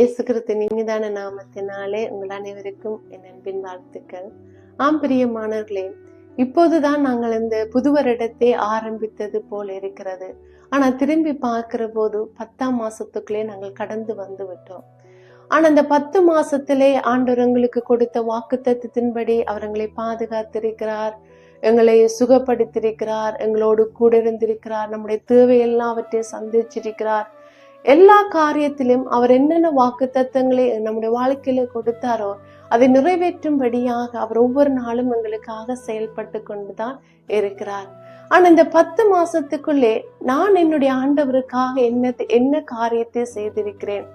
இயேசு கிறிஸ்து இனிதான நாமத்தினாலே உங்கள் அனைவருக்கும் என் அன்பின் வாழ்த்துக்கள். ஆம் பிரியமானவர்களே இப்போதுதான் நாங்கள் இந்த புது வருடத்தை ஆரம்பித்தது போல இருக்கிறது. ஆனா திரும்பி பார்க்கிற போது பத்தாம் மாசத்துக்குள்ளே நாங்கள் கடந்து வந்து விட்டோம். ஆனா அந்த பத்து மாசத்திலே ஆண்டவர் எங்களுக்கு கொடுத்த வாக்கு தத்துவத்தின்படி அவர் எங்களை பாதுகாத்திருக்கிறார். எங்களை சுகப்படுத்தியிருக்கிறார். எங்களோடு கூட இருந்திருக்கிறார். நம்முடைய தேவையெல்லாம் அவற்றை சந்திச்சிருக்கிறார். எல்லா காரியத்திலும் அவர் என்னென்ன வாக்கு தத்துவங்களை நம்முடைய வாழ்க்கையில கொடுத்தாரோ அதை நிறைவேற்றும்படியாக அவர் ஒவ்வொரு நாளும் எங்களுக்காக செயல்பட்டு கொண்டுதான் இருக்கிறார். ஆனா இந்த பத்து மாசத்துக்குள்ளே நான் என்னுடைய ஆண்டவருக்காக என்ன என்ன காரியத்தை செய்திருக்கிறேன்?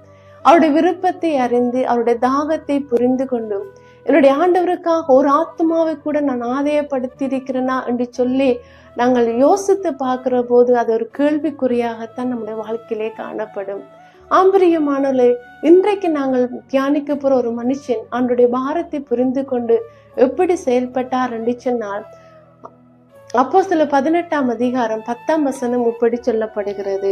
அவருடைய விருப்பத்தை அறிந்து அவருடைய தாகத்தை புரிந்து கொண்டும் என்னுடைய ஆண்டவருக்காக ஒரு ஆத்மாவை கூட நான் ஆதாயப்படுத்தியிருக்கிறேனா என்று சொல்லி நாங்கள் யோசித்து பார்க்கிற போது அது ஒரு கேள்விக்குறியாகத்தான் நம்முடைய வாழ்க்கையிலே காணப்படும். ஆம்பரியமானவர்களே இன்றைக்கு நாங்கள் தியானிக்க போற ஒரு மனுஷன் அவனுடைய பாரத்தை புரிந்து கொண்டு எப்படி செயல்பட்டார் என்று சொன்னால் அப்போ சில பதினெட்டாம் அதிகாரம் பத்தாம் வசனம் இப்படி சொல்லப்படுகிறது.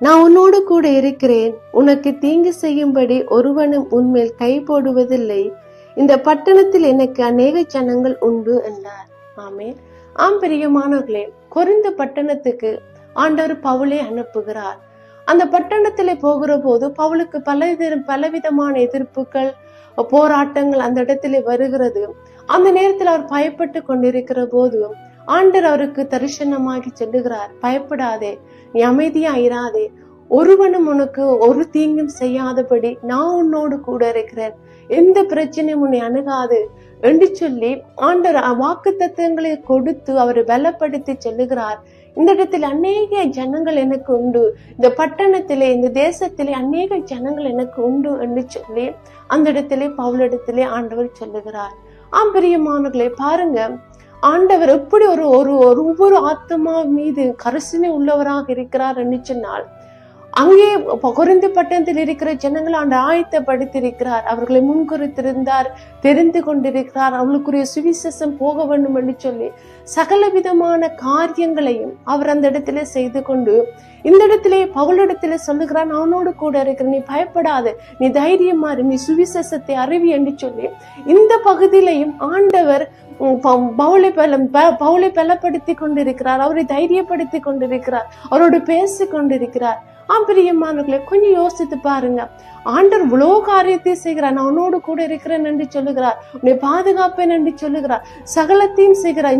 நான் உன்னோடு கூட இருக்கிறேன். உனக்கு தீங்கு செய்யும்படி ஒருவனும் உன்மேல் கை போடுவதில்லை. இந்த பட்டணத்தில் எனக்கு அநேக ஜனங்கள் உண்டு என்றார். ஆமே ஆம் பிரியமானவர்களே குறைந்த பட்டணத்துக்கு ஆண்டவர் பவுலை அனுப்புகிறார். அந்த பட்டணத்தில் போகிற போது பவுலுக்கு பல பலவிதமான எதிர்ப்புகள் போராட்டங்கள் அந்த இடத்துல வருகிறது. அந்த நேரத்தில் அவர் பயப்பட்டு கொண்டிருக்கிற போது ஆண்டர் அவருக்கு தரிசனமாகி சொல்லுகிறார். பயப்படாதே நீ அமைதியா இராதே ஒருவனும் உனக்கு ஒரு தீங்கும் செய்யாதபடி நான் உன்னோடு கூட இருக்கிறேன். எந்த பிரச்சனையும் உன்னை அணுகாது என்று சொல்லி ஆண்டர் வாக்கு தத்துவங்களை கொடுத்து அவரை பலப்படுத்தி சொல்லுகிறார். இந்த இடத்தில் அநேக ஜனங்கள் எனக்கு உண்டு. இந்த பட்டணத்திலே இந்த தேசத்திலே அநேக ஜனங்கள் எனக்கு உண்டு என்று சொல்லி அந்த இடத்திலே பவுலிடத்திலே ஆண்டவர் சொல்லுகிறார். ஆம் பிரியமானவர்களை பாருங்க. ஆண்டவர் எப்படி ஒரு ஒரு ஒவ்வொரு ஆத்மா மீது கரிசனை உள்ளவராக இருக்கிறார் என்று சொன்னால் அங்கே குறைந்த பட்டணத்தில் இருக்கிற ஜனங்கள் ஆண்டு ஆயத்தப்படுத்தியிருக்கிறார் அவர்களை முன்குறித்திருந்தார் தெரிந்து கொண்டிருக்கிறார். அவளுக்குரிய சுவிசேஷம் போக வேண்டும் என்று சொல்லி சகல விதமான காரியங்களையும் அவர் அந்த இடத்துல செய்து கொண்டு இந்த இடத்திலே பவுலிடத்திலே சொல்லுகிறான் அவனோடு கூட இருக்கிற நீ பயப்படாது. நீ தைரியமாறு நீ சுவிசேஷத்தை அறிவி என்று சொல்லி இந்த பகுதியிலையும் ஆண்டவர் பவுளை பலம் பவுளை பலப்படுத்தி கொண்டிருக்கிறார். அவரை தைரியப்படுத்தி கொண்டிருக்கிறார். அவரோடு பேசி கொண்டிருக்கிறார். ஆம் பிரியமானவர்களே கொஞ்சம் யோசித்து பாருங்க. ஆண்டர் இவ்வளோ காரியத்தை செய்கிறார். நான் உன்னோடு கூட இருக்கிறேன் என்று சொல்லுகிறார். உன்னை பாதுகாப்பேன் என்று சொல்லுகிறார். சகலத்தையும் செய்கிறார்.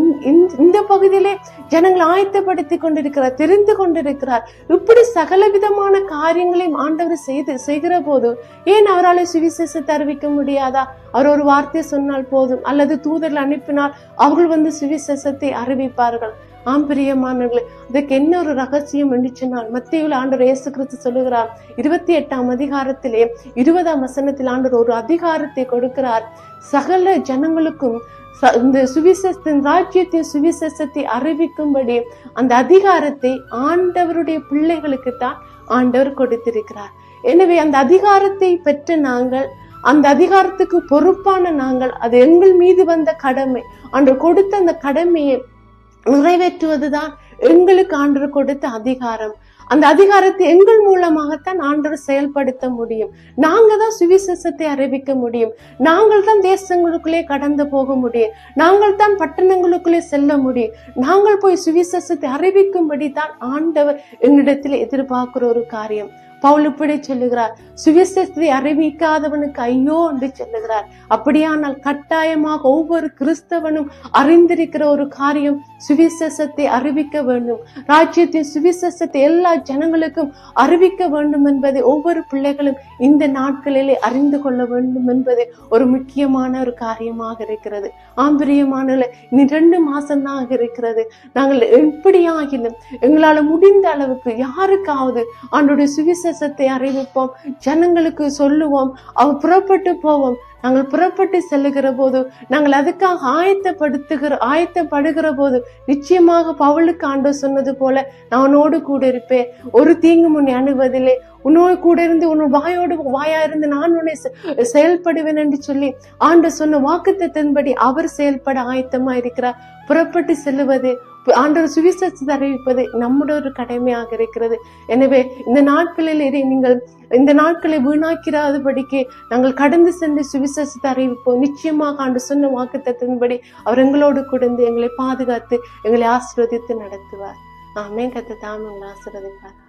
இந்த பகுதியிலே ஜனங்களை ஆயத்தப்படுத்தி கொண்டிருக்கிறார் தெரிந்து கொண்டிருக்கிறார். இப்படி சகல விதமான காரியங்களையும் ஆண்டவர் செய்து செய்கிற போது ஏன் அவரால் சுவிசேஷத்தை அறிவிக்க முடியாதா? அவர் ஒரு வார்த்தை சொன்னால் போதும். அல்லது தூதர்கள் அனுப்பினால் அவர்கள் வந்து சுவிசேஷத்தை அறிவிப்பார்கள். ஆம் பிரியமானவர்களே அதுக்கு என்ன ஒரு ரகசியம் என்று சொன்னால் மத்தியில் ஆண்டவர் இயேசு கிறிஸ்து சொல்லுகிறார் இருபத்தி எட்டாம் அதிகாரத்திலே இருபதாம் வசனத்தில் ஆண்டவர் ஒரு அதிகாரத்தை கொடுக்கிறார். சகல ஜனங்களுக்கும் இந்த சுவிசேஷத்தின் ராஜ்யத்தின் சுவிசேஷத்தை அறிவிக்கும்படி அந்த அதிகாரத்தை ஆண்டவருடைய பிள்ளைகளுக்கு தான் ஆண்டவர் கொடுத்திருக்கிறார். எனவே அந்த அதிகாரத்தை பெற்ற நாங்கள் அந்த அதிகாரத்துக்கு பொறுப்பான நாங்கள் அது எங்கள் மீது வந்த கடமை. அன்று கொடுத்த அந்த கடமையை நிறைவேற்றுவதுதான் எங்களுக்கு ஆண்டு கொடுத்த அதிகாரம். அந்த அதிகாரத்தை எங்கள் மூலமாகத்தான் ஆண்டவர் செயல்படுத்த முடியும். நாங்க தான் சுவிசேஷத்தை அறிவிக்க முடியும். நாங்கள் தான் தேசங்களுக்குள்ளே கடந்து போக முடியும். நாங்கள் தான் பட்டணங்களுக்குள்ளே செல்ல முடியும். நாங்கள் போய் சுவிசேஷத்தை அறிவிக்கும்படி தான் ஆண்டவர் என்னிடத்தில் எதிர்பார்க்கிற ஒரு காரியம். பவுல் இப்படி சொல்லுகிறார். சுவிசேஷத்தை அறிவிக்காதவனுக்கு ஐயோ என்று சொல்லுகிறார். அப்படியானால் கட்டாயமாக ஒவ்வொரு கிறிஸ்தவனும் அறிந்திருக்கிற ஒரு காரியம் சுவிசேஷத்தை அறிவிக்க வேண்டும். ராஜ்யத்தின் சுவிசேஷத்தை எல்லா ஜனங்களுக்கும் அறிவிக்க வேண்டும் என்பதை ஒவ்வொரு பிள்ளைகளும் இந்த நாட்களிலே அறிந்து கொள்ள வேண்டும் என்பது ஒரு முக்கியமான ஒரு காரியமாக இருக்கிறது. ஆம்பரியமான இனி ரெண்டு மாசம்தான் இருக்கிறது. நாங்கள் எப்படியாகிலும் எங்களால் முடிந்த அளவுக்கு யாருக்காவது ஆண்டுடைய சுவிசேஷ சுவிசேஷத்தை அறிவிப்போம். ஜனங்களுக்கு சொல்லுவோம். அவ புறப்பட்டு போவோம். நாங்கள் புறப்பட்டு செல்லுகிற போது நாங்கள் அதுக்காக ஆயத்தப்படுத்துகிற ஆயத்தப்படுகிற போது நிச்சயமாக பவுலுக்கு ஆண்டு சொன்னது போல நான் உன்னோடு கூட இருப்பேன். ஒரு தீங்கு முன் அணுவதில்லை. உன்னோடு கூட இருந்து உன் வாயோடு வாயா இருந்து நான் உன்னை செயல்படுவேன் என்று சொல்லி ஆண்டு சொன்ன வாக்குத்தத்தின்படி அவர் செயல்பட ஆயத்தமா இருக்கிறார் புறப்பட்டு செல்லுவது ஆண்டவர் சுவிசேஷத்தை அறிவிப்பது நம்முடைய ஒரு கடமையாக இருக்கிறது. எனவே இந்த நாட்களில் இதை நீங்கள் இந்த நாட்களை வீணாக்கிறாதபடிக்கு நாங்கள் கடந்து சென்று சுவிசேஷத்தை அறிவிப்போம். நிச்சயமாக ஆண்டு சொன்ன வாக்குத்தத்தின்படி அவர் எங்களோடு கொடுந்து எங்களை பாதுகாத்து எங்களை ஆசீர்வதித்து நடத்துவார். ஆமே கத்தை தாம் உங்களை ஆசீர்வதிப்பார்